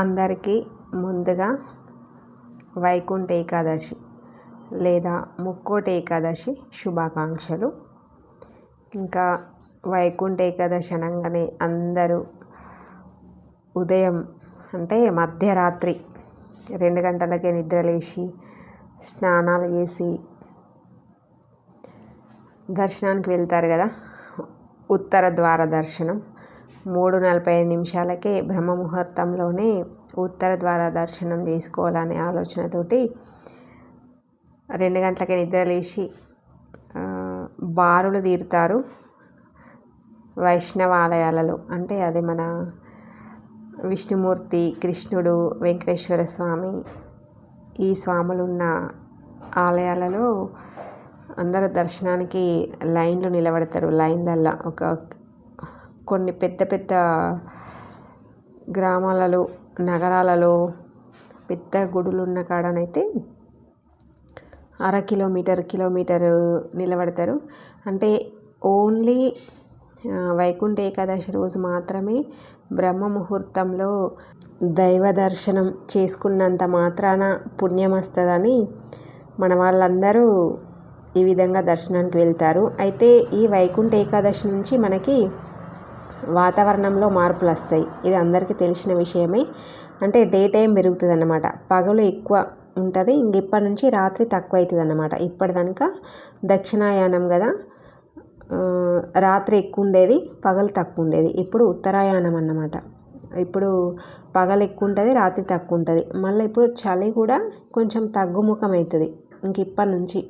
అందరికీ ముందుగా వైకుంఠ ఏకాదశి లేదా ముక్కోటి ఏకాదశి శుభాకాంక్షలు. ఇంకా వైకుంఠ ఏకాదశి అనగానే అందరూ ఉదయం అంటే మధ్యరాత్రి రెండు గంటలకే నిద్రలేసి స్నానాలు చేసి దర్శనానికి వెళ్తారు కదా ఉత్తర ద్వార దర్శనం. మూడు నలభై ఐదు నిమిషాలకే బ్రహ్మ ముహూర్తంలోనే ఉత్తర ద్వార దర్శనం చేసుకోవాలనే ఆలోచనతోటి రెండు గంటలకే నిద్రలేసి బారులు తీరుతారు వైష్ణవ ఆలయాలలో అంటే అది మన విష్ణుమూర్తి కృష్ణుడు వెంకటేశ్వర స్వామి ఈ స్వాములు ఉన్న ఆలయాలలో అందరూ దర్శనానికి లైన్లు నిలబడతారు. లైన్లల్లో ఒక కొన్ని పెద్ద పెద్ద గ్రామాలలో నగరాలలో పెద్ద గుడులు ఉన్న కాడనైతే అర కిలోమీటర్ కిలోమీటరు నిలబడతారు. అంటే ఓన్లీ వైకుంఠ ఏకాదశి రోజు మాత్రమే బ్రహ్మ ముహూర్తంలో దైవ దర్శనం చేసుకున్నంత మాత్రాన పుణ్యం వస్తుందని మన వాళ్ళందరూ ఈ విధంగా దర్శనానికి వెళ్తారు. అయితే ఈ వైకుంఠ ఏకాదశి నుంచి మనకి వాతావరణంలో మార్పులు వస్తాయి ఇది అందరికీ తెలిసిన విషయమే. అంటే డే టైం పెరుగుతుంది అన్నమాట పగలు ఎక్కువ ఉంటుంది. ఇంక ఇప్పటి నుంచి రాత్రి తక్కువ అవుతుంది అన్నమాట ఇప్పటిదాకా దక్షిణాయానం కదా రాత్రి ఎక్కువ ఉండేది పగలు తక్కువ ఉండేది ఇప్పుడు ఉత్తరాయానం అన్నమాట ఇప్పుడు పగలు ఎక్కువ ఉంటుంది రాత్రి తక్కువ ఉంటుంది మళ్ళీ ఇప్పుడు చలి కూడా కొంచెం తగ్గుముఖం అవుతుంది ఇంక ఇప్పటి నుంచి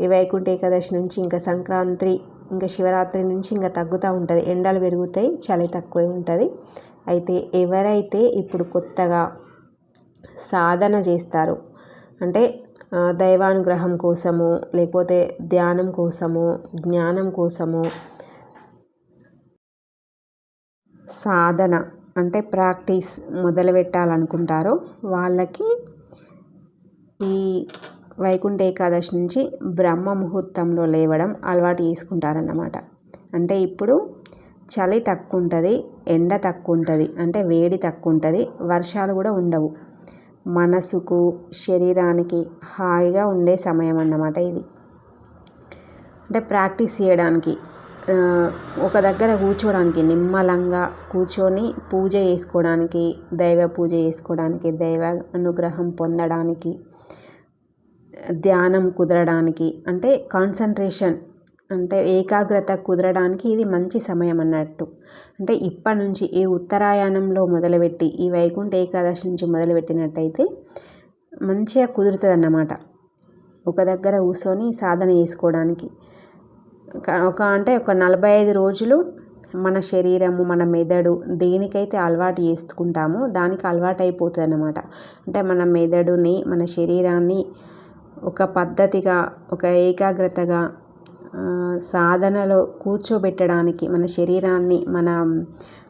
ఈ వైకుంఠ ఏకాదశి నుంచి ఇంకా సంక్రాంతి ఇంకా శివరాత్రి నుంచి ఇంకా తగ్గుతూ ఉంటుంది. ఎండలు పెరుగుతాయి చలి తక్కువే ఉంటుంది. అయితే ఎవరైతే ఇప్పుడు కొత్తగా సాధన చేస్తారు అంటే దైవానుగ్రహం కోసము లేకపోతే ధ్యానం కోసము జ్ఞానం కోసము సాధన అంటే ప్రాక్టీస్ మొదలు పెట్టాలనుకుంటారో వాళ్ళకి ఈ వైకుంఠ ఏకాదశి నుంచి బ్రహ్మ ముహూర్తంలో లేవడం అలవాటు చేసుకుంటారన్నమాట. అంటే ఇప్పుడు చలి తక్కువ ఉంటుంది ఎండ తక్కువ ఉంటుంది అంటే వేడి తక్కువ ఉంటుంది వర్షాలు కూడా ఉండవు. మనసుకు శరీరానికి హాయిగా ఉండే సమయం అన్నమాట ఇది. అంటే ప్రాక్టీస్ చేయడానికి ఒక దగ్గర కూర్చోడానికి నిమ్మలంగా కూర్చొని పూజ చేసుకోవడానికి దైవ పూజ చేసుకోవడానికి దైవ అనుగ్రహం పొందడానికి ధ్యానం కుదరడానికి అంటే కాన్సన్ట్రేషన్ అంటే ఏకాగ్రత కుదరడానికి ఇది మంచి సమయం అన్నట్టు. అంటే ఇప్పటి నుంచి ఈ ఉత్తరాయణంలో మొదలుపెట్టి ఈ వైకుంఠ ఏకాదశి నుంచి మొదలుపెట్టినట్టయితే మంచిగా కుదురుతుంది అన్నమాట ఒక దగ్గర కూర్చొని సాధన చేసుకోవడానికి. ఒక అంటే ఒక నలభై ఐదు రోజులు మన శరీరము మన మెదడు దేనికైతే అలవాటు చేసుకుంటామో దానికి అలవాటు అయిపోతుంది అన్నమాట అంటే మన మెదడుని మన శరీరాన్ని ఒక పద్ధతిగా ఒక ఏకాగ్రతగా సాధనలో కూర్చోబెట్టడానికి మన శరీరాన్ని మన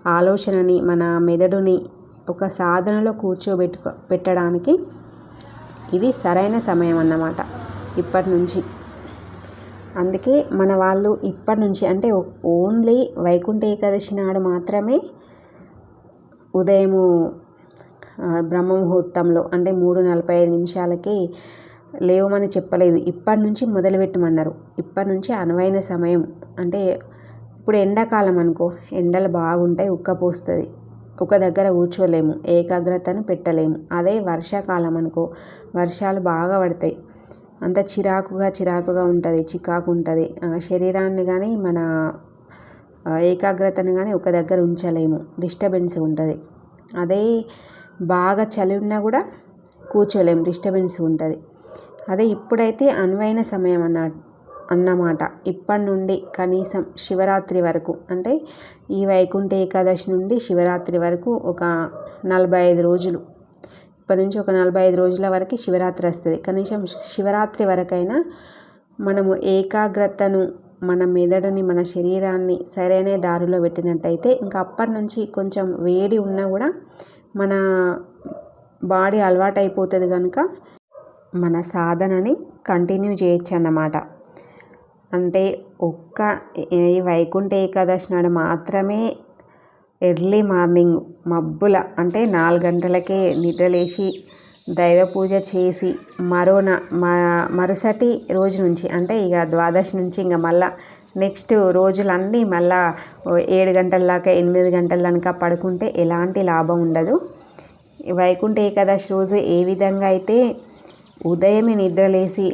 ఆలోచనని మన మెదడుని ఒక సాధనలో కూర్చోబెట్టు పెట్టడానికి ఇది సరైన సమయం అన్నమాట ఇప్పటి నుంచి. అందుకే మన వాళ్ళు ఇప్పటి నుంచి అంటే ఓన్లీ వైకుంఠ ఏకాదశి నాడు మాత్రమే ఉదయము బ్రహ్మ ముహూర్తంలో అంటే మూడు నలభై ఐదు నిమిషాలకి లేవమని చెప్పలేదు. ఇప్పటి నుంచి మొదలుపెట్టమన్నారు. ఇప్పటి నుంచి అనువైన సమయం. అంటే ఇప్పుడు ఎండాకాలం అనుకో. ఎండలు బాగుంటాయి ఉక్కపోస్తుంది ఒక దగ్గర కూర్చోలేము. ఏకాగ్రతను పెట్టలేము. అదే వర్షాకాలం అనుకో. వర్షాలు బాగా పడతాయి. అంత చిరాకుగా చిరాకుగా ఉంటుంది చికాకు ఉంటుంది. శరీరాన్ని కానీ మన ఏకాగ్రతను కానీ ఒక దగ్గర ఉంచలేము. డిస్టర్బెన్స్ ఉంటుంది. అదే బాగా చలి ఉన్నా కూడా కూర్చోలేము. డిస్టర్బెన్స్ ఉంటుంది. అదే ఇప్పుడైతే అనువైన సమయం అన్న అన్నమాట. ఇప్పటి నుండి కనీసం శివరాత్రి వరకు. అంటే ఈ వైకుంఠ ఏకాదశి నుండి శివరాత్రి వరకు ఒక నలభై ఐదు రోజులు. ఇప్పటి నుంచి ఒక నలభై ఐదు రోజుల వరకు శివరాత్రి వస్తుంది. కనీసం శివరాత్రి వరకైనా మనము ఏకాగ్రతను మన మెదడుని మన శరీరాన్ని సరైన దారిలో పెట్టినట్టయితే ఇంకా అప్పటి నుంచి కొంచెం వేడి ఉన్నా కూడా మన బాడీ అలవాటు అయిపోతుంది కనుక మన సాధనని కంటిన్యూ చేయొచ్చు అన్నమాట అంటే ఒక్క ఈ వైకుంఠ ఏకాదశి నాడు మాత్రమే ఎర్లీ మార్నింగ్ మబ్బుల అంటే నాలుగు గంటలకే నిద్రలేసి దైవ పూజ చేసి మరోన మరుసటి రోజు నుంచి అంటే ఇక ద్వాదశి నుంచి ఇంకా మళ్ళా నెక్స్ట్ రోజులన్నీ మళ్ళా ఏడు గంటల దాకా ఎనిమిది గంటల దాకా పడుకుంటే ఎలాంటి లాభం ఉండదు. వైకుంఠ ఏకాదశి రోజు ఏ విధంగా అయితే ఉదయమే నిద్రలేసి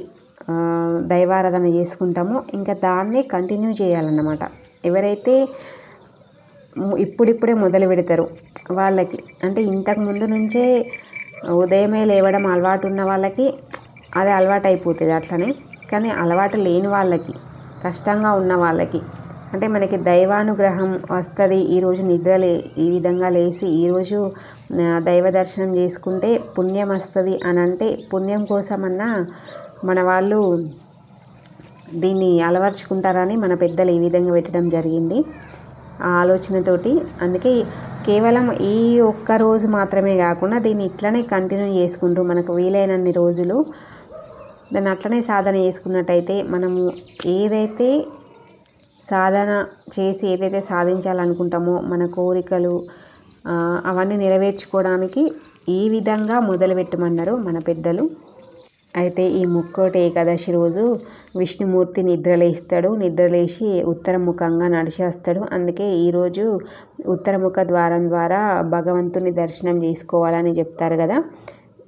దైవారాధన చేసుకుంటామో ఇంకా దాన్నే కంటిన్యూ చేయాలన్నమాట. ఎవరైతే ఇప్పుడిప్పుడే మొదలు పెడతారు వాళ్ళకి అంటే ఇంతకు ముందు నుంచే ఉదయమే లేవడం అలవాటు ఉన్న వాళ్ళకి అది అలవాటు అయిపోతుంది అట్లనే. కానీ అలవాటు లేని వాళ్ళకి కష్టంగా ఉన్న వాళ్ళకి అంటే మనకి దైవానుగ్రహం వస్తుంది ఈరోజు నిద్ర లే ఈ విధంగా లేచి ఈరోజు దైవ దర్శనం చేసుకుంటే పుణ్యం వస్తుంది అని అంటే పుణ్యం కోసమన్నా మన వాళ్ళు దీన్ని అలవర్చుకుంటారని మన పెద్దలు ఈ విధంగా పెట్టడం జరిగింది ఆ ఆలోచనతోటి. అందుకే కేవలం ఈ ఒక్క రోజు మాత్రమే కాకుండా దీన్ని ఇట్లనే కంటిన్యూ చేసుకుంటూ మనకు వీలైనన్ని రోజులు దాన్ని అట్లనే సాధన చేసుకున్నట్టయితే మనము ఏదైతే సాధన చేసి ఏదైతే సాధించాలనుకుంటామో మన కోరికలు అవన్నీ నెరవేర్చుకోవడానికి ఈ విధంగా మొదలుపెట్టమన్నారు మన పెద్దలు. అయితే ఈ ముక్కోటి ఏకాదశి రోజు విష్ణుమూర్తి నిద్రలేస్తాడు. నిద్రలేసి ఉత్తరముఖంగా నడిచేస్తాడు. అందుకే ఈరోజు ఉత్తరముఖ ద్వారం ద్వారా భగవంతుని దర్శనం చేసుకోవాలని చెప్తారు కదా.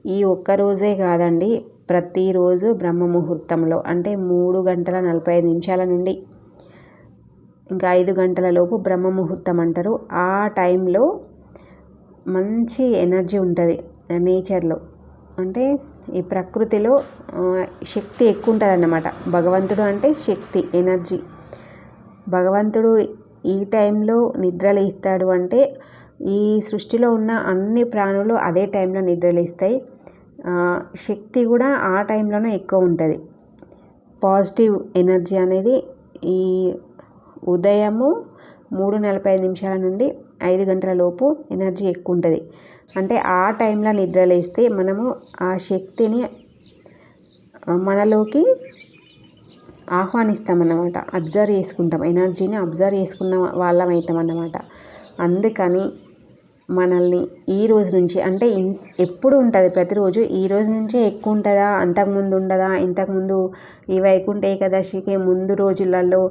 ఈ ఒక్క రోజే కాదండి ప్రతిరోజు బ్రహ్మ ముహూర్తంలో అంటే మూడు గంటల నలభై ఐదు నిమిషాల నుండి ఇంకా ఐదు గంటల లోపు బ్రహ్మ ముహూర్తం అంటారు. ఆ టైంలో మంచి ఎనర్జీ ఉంటుంది నేచర్లో. అంటే ఈ ప్రకృతిలో శక్తి ఎక్కువ ఉంటుంది అన్నమాట భగవంతుడు అంటే శక్తి ఎనర్జీ. భగవంతుడు ఈ టైంలో నిద్రలేస్తాడు అంటే ఈ సృష్టిలో ఉన్న అన్ని ప్రాణులు అదే టైంలో నిద్రలేస్తాయి శక్తి కూడా ఆ టైంలోనే ఎక్కువ ఉంటుంది. పాజిటివ్ ఎనర్జీ అనేది ఈ ఉదయము మూడు నలభై ఐదు నిమిషాల నుండి ఐదు గంటల లోపు ఎనర్జీ ఎక్కువ ఉంటుంది అంటే ఆ టైంలో నిద్రలేస్తే మనము ఆ శక్తిని మనలోకి ఆహ్వానిస్తామన్నమాట. అబ్జర్వ్ చేసుకుంటాం. ఎనర్జీని అబ్జర్వ్ చేసుకున్న వాళ్ళం అవుతాం అన్నమాట అందుకని మనల్ని ఈ రోజు నుంచి అంటే ఇన్ ఎప్పుడు ఉంటుంది? ప్రతిరోజు ఈ రోజు నుంచే ఎక్కువ ఉంటుందా? అంతకుముందు ఉండదా? ఇంతకుముందు ఈ వైకుంఠ ఏకాదశికి ముందు రోజులలో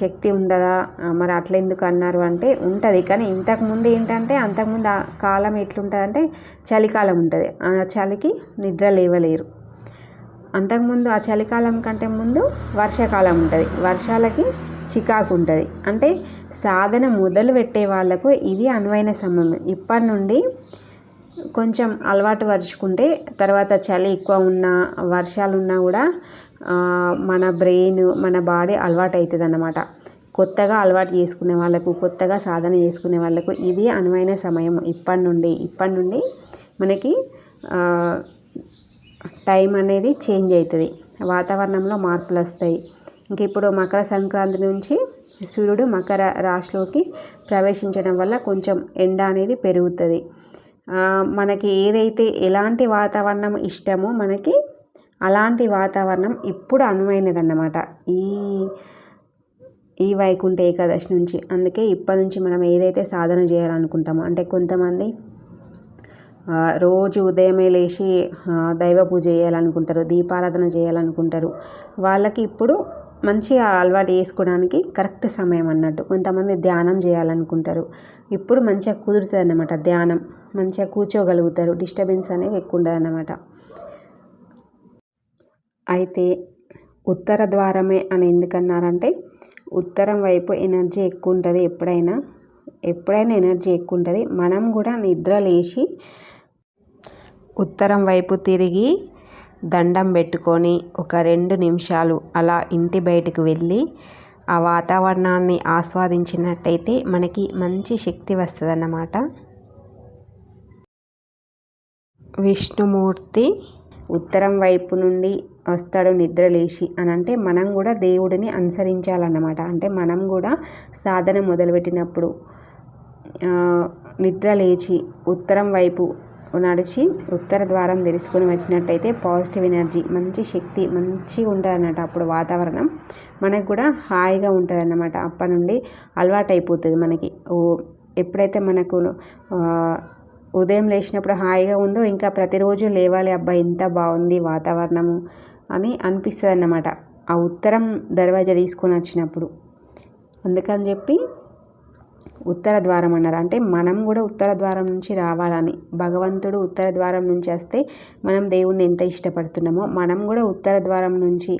శక్తి ఉండదా? మరి అట్లా ఎందుకు అన్నారు అంటే ఉంటుంది. కానీ ఇంతకుముందు ఏంటంటే అంతకుముందు ఆ కాలం ఎట్లుంటుంది చలికాలం ఉంటుంది. ఆ చలికి నిద్ర లేవలేరు. అంతకుముందు ఆ చలికాలం కంటే ముందు వర్షాకాలం ఉంటుంది. వర్షాలకి చికాకు ఉంటుంది. అంటే సాధన మొదలు పెట్టే వాళ్ళకు ఇది అనువైన సమయం. ఇప్పటి నుండి కొంచెం అలవాటు పరుచుకుంటే తర్వాత చలి ఎక్కువ ఉన్నా వర్షాలు ఉన్నా కూడా మన బ్రెయిన్ మన బాడీ అలవాటు అవుతుంది అన్నమాట కొత్తగా అలవాటు చేసుకునే వాళ్ళకు కొత్తగా సాధన చేసుకునే వాళ్ళకు ఇది అనువైన సమయం. ఇప్పటి నుండి ఇప్పటి నుండి మనకి టైం అనేది చేంజ్ అవుతుంది వాతావరణంలో మార్పులు వస్తాయి. ఇంక ఇప్పుడు మకర సంక్రాంతి నుంచి సూర్యుడు మకర రాశిలోకి ప్రవేశించడం వల్ల కొంచెం ఎండ అనేది పెరుగుతుంది. మనకి ఏదైతే ఎలాంటి వాతావరణం ఇష్టమో మనకి అలాంటి వాతావరణం ఇప్పుడు అనువైనదన్నమాట. ఈ ఈ వైకుంఠ ఏకాదశి నుంచి. అందుకే ఇప్పటి నుంచి మనం ఏదైతే సాధన చేయాలనుకుంటామో అంటే కొంతమంది రోజు ఉదయమే లేచి దైవ పూజ చేయాలనుకుంటారు దీపారాధన చేయాలనుకుంటారు. వాళ్ళకి ఇప్పుడు మంచిగా అలవాటు చేసుకోవడానికి కరెక్ట్ సమయం అన్నట్టు. కొంతమంది ధ్యానం చేయాలనుకుంటారు. ఇప్పుడు మంచిగా కుదురుతుంది అన్నమాట ధ్యానం. మంచిగా కూర్చోగలుగుతారు. డిస్టర్బెన్స్ అనేది ఎక్కువ ఉండదు అన్నమాట అయితే ఉత్తర ద్వారమే అని ఎందుకన్నారంటే ఉత్తరం వైపు ఎనర్జీ ఎక్కువ ఉంటుంది ఎప్పుడైనా. ఎప్పుడైనా ఎనర్జీ ఎక్కువ ఉంటుంది. మనం కూడా నిద్ర లేచి ఉత్తరం వైపు తిరిగి దండం పెట్టుకొని ఒక రెండు నిమిషాలు అలా ఇంటి బయటకు వెళ్ళి ఆ వాతావరణాన్ని ఆస్వాదించినట్టయితే మనకి మంచి శక్తి వస్తుందన్నమాట. విష్ణుమూర్తి ఉత్తరం వైపు నుండి వస్తాడు నిద్ర లేచి అని అంటే మనం కూడా దేవుడిని అనుసరించాలన్నమాట. అంటే మనం కూడా సాధన మొదలుపెట్టినప్పుడు నిద్ర లేచి ఉత్తరం వైపు నడిచి ఉత్తర ద్వారం తెలుసుకొని వచ్చినట్టయితే పాజిటివ్ ఎనర్జీ మంచి శక్తి మంచిగా ఉంటుంది అన్నమాట అప్పుడు వాతావరణం. మనకు కూడా హాయిగా ఉంటుందన్నమాట. అప్పటి నుండి అలవాటైపోతుంది మనకి. ఓ ఎప్పుడైతే మనకు ఉదయం లేచినప్పుడు హాయిగా ఉందో ఇంకా ప్రతిరోజు లేవాలి అబ్బా ఎంత బాగుంది వాతావరణము అని అనిపిస్తుంది అన్నమాట ఆ ఉత్తరం దర్వాజా తీసుకొని వచ్చినప్పుడు. అందుకని చెప్పి ఉత్తర ద్వారం అన్నారు. అంటే మనం కూడా ఉత్తర ద్వారం నుంచి రావాలని భగవంతుడు ఉత్తర ద్వారం నుంచి వస్తే మనం దేవుణ్ణి ఎంత ఇష్టపడుతున్నామో మనం కూడా ఉత్తర ద్వారం నుంచి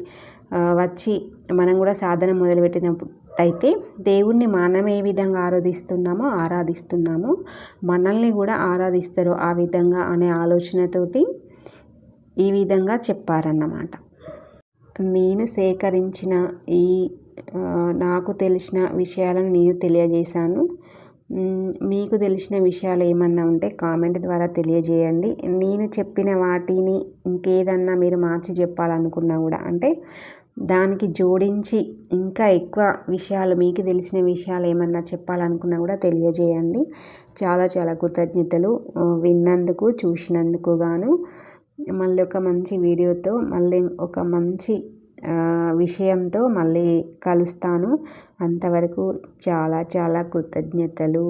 వచ్చి మనం కూడా సాధన మొదలుపెట్టినప్పుడు అయితే దేవుణ్ణి మనం ఏ విధంగా ఆరాధిస్తున్నామో ఆరాధిస్తున్నామో. మనల్ని కూడా ఆరాధిస్తారు ఆ విధంగా అనే ఆలోచనతోటి ఈ విధంగా చెప్పారన్నమాట. నేను సేకరించిన ఈ నాకు తెలిసిన విషయాలను నేను తెలియజేశాను. మీకు తెలిసిన విషయాలు ఏమన్నా ఉంటే కామెంట్ ద్వారా తెలియజేయండి. నేను చెప్పిన వాటిని ఇంకేదన్నా మీరు మార్చి చెప్పాలనుకున్నా కూడా అంటే దానికి జోడించి ఇంకా ఎక్కువ విషయాలు మీకు తెలిసిన విషయాలు ఏమన్నా చెప్పాలనుకున్నా కూడా తెలియజేయండి. చాలా చాలా కృతజ్ఞతలు. విన్నందుకు చూసినందుకు గాను. మళ్ళీ ఒక మంచి వీడియోతో మళ్ళీ ఒక మంచి విషయంతో మళ్ళీ కలుస్తాను. అంతవరకు చాలా చాలా కృతజ్ఞతలు.